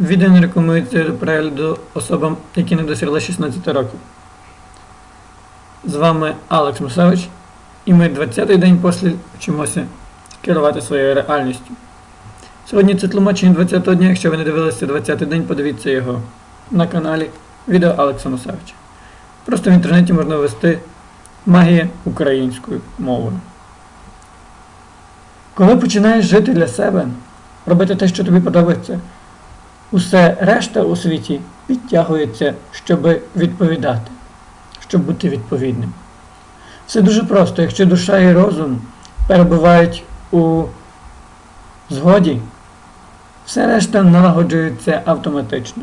Відео рекомендується до перегляду особам, які не досягли 16 років. З вами Алекс Мусевич, і ми 20-й день поспіль вчимося керувати своєю реальністю. Сьогодні це тлумачення 20-го дня. Якщо ви не дивилися 20-й день, подивіться його на каналі Відео Алекса Мусевича. Просто в інтернеті можна ввести магія українською мовою. Коли починаєш жити для себе, робити те, що тобі подобається, усе решта у світі підтягується, щоб відповідати, щоб бути відповідним. Все дуже просто, якщо душа і розум перебувають у згоді, все решта налагоджується автоматично.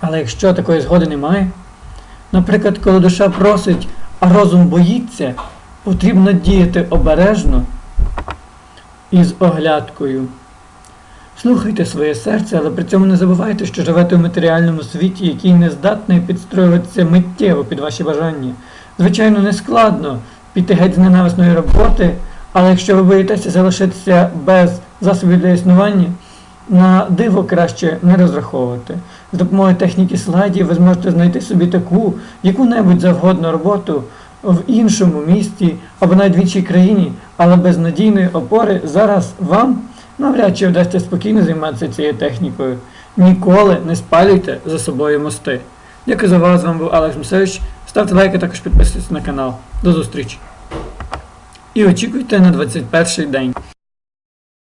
Але якщо такої згоди немає, наприклад, коли душа просить, а розум боїться, потрібно діяти обережно і з оглядкою. Слухайте своє серце, але при цьому не забувайте, що живете у матеріальному світі, який не здатний підстроюватися миттєво під ваші бажання. Звичайно, не складно піти геть з ненависної роботи, але якщо ви боїтеся залишитися без засобів для існування, на диво краще не розраховувати. З допомогою техніки слайдів ви зможете знайти собі таку, яку-небудь завгодну роботу в іншому місті або навіть в іншій країні, але без надійної опори зараз вам навряд чи вдасться спокійно займатися цією технікою. Ніколи не спалюйте за собою мости. Дякую за увагу, з вами був Алекс Мусевич. Ставте лайки, також підписуйтесь на канал. До зустрічі. І очікуйте на 21 день.